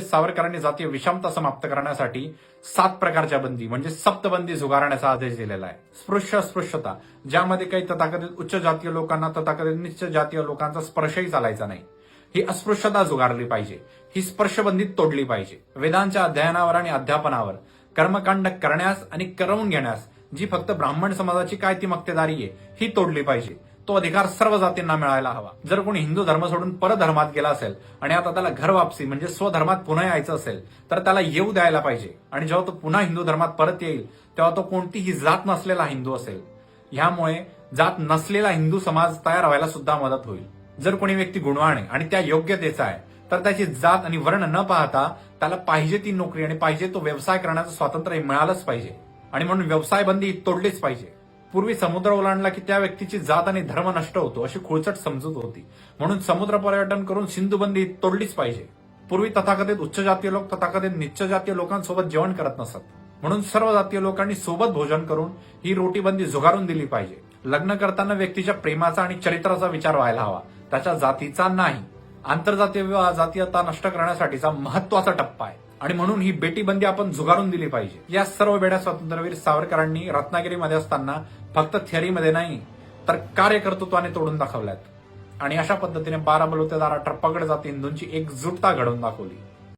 सावरकरांनी जातीय विषमता समाप्त करण्यासाठी सात प्रकारच्या बंदी म्हणजे सप्तबंदी झुगारण्याचा आदेश दिलेला आहे. स्पृश्य अस्पृश्यता ज्यामध्ये काही तथाकथित उच्च जातीय लोकांना तथाकथित निश्च जातीय लोकांचा स्पर्शही चालायचा नाही. ही अस्पृश्यता झुगारली पाहिजे. ही स्पर्शबंदी तोडली पाहिजे. वेदांच्या अध्ययनावर आणि अध्यापनावर कर्मकांड करण्यास आणि करवून घेण्यास जी फक्त ब्राह्मण समाजाची काय ती मक्तेदारी आहे ही तोडली पाहिजे. तो अधिकार सर्व जातींना मिळायला हवा. जर कोणी हिंदू धर्म सोडून परधर्मात गेला असेल आणि आता त्याला घर वापसी म्हणजे स्वधर्मात पुन्हा यायचं असेल तर त्याला येऊ द्यायला पाहिजे. आणि जेव्हा तो पुन्हा हिंदू धर्मात परत येईल तेव्हा तो कोणतीही जात नसलेला हिंदू असेल. ह्यामुळे जात नसलेला हिंदू समाज तयार व्हायला सुद्धा मदत होईल. जर कोणी व्यक्ती गुणवान आहे आणि त्या योग्यतेचा आहे तर त्याची जात आणि वर्ण न पाहता त्याला पाहिजे ती नोकरी आणि पाहिजे तो व्यवसाय करण्याचं स्वातंत्र्य मिळालंच पाहिजे. आणि म्हणून व्यवसाय बंदी तोडलीच पाहिजे. पूर्वी समुद्र ओलांडला की त्या व्यक्तीची जात आणि धर्म नष्ट होतो अशी खुळचट समजूत होती. म्हणून समुद्र पर्यटन करून सिंधुबंदी तोडलीच पाहिजे. पूर्वी तथाकथित उच्च जातीय लोक तथाकथित निच्च जातीय लोकांसोबत जेवण करत नसत. म्हणून सर्व जातीय लोकांनी सोबत भोजन करून ही रोटीबंदी झुगारून दिली पाहिजे. लग्न करताना व्यक्तीच्या प्रेमाचा आणि चरित्राचा विचार व्हायला हवा. त्याच्या जातीचा नाही. आंतरजातीय विवाह जातीयता नष्ट करण्यासाठीचा महत्त्वाचा टप्पा आहे. आणि म्हणून ही बेटी बंदी आपण झुगारून दिली पाहिजे. या सर्व बेड्या स्वातंत्र्यवीर सावरकरांनी रत्नागिरीमध्ये असताना फक्त थिअरीमध्ये नाही तर कार्यकर्तृत्वाने तोडून दाखवल्यात. आणि अशा पद्धतीने बारा बलुतेदार अठरा पगड जाती हिंदूंची एकजुटता घडवून दाखवली.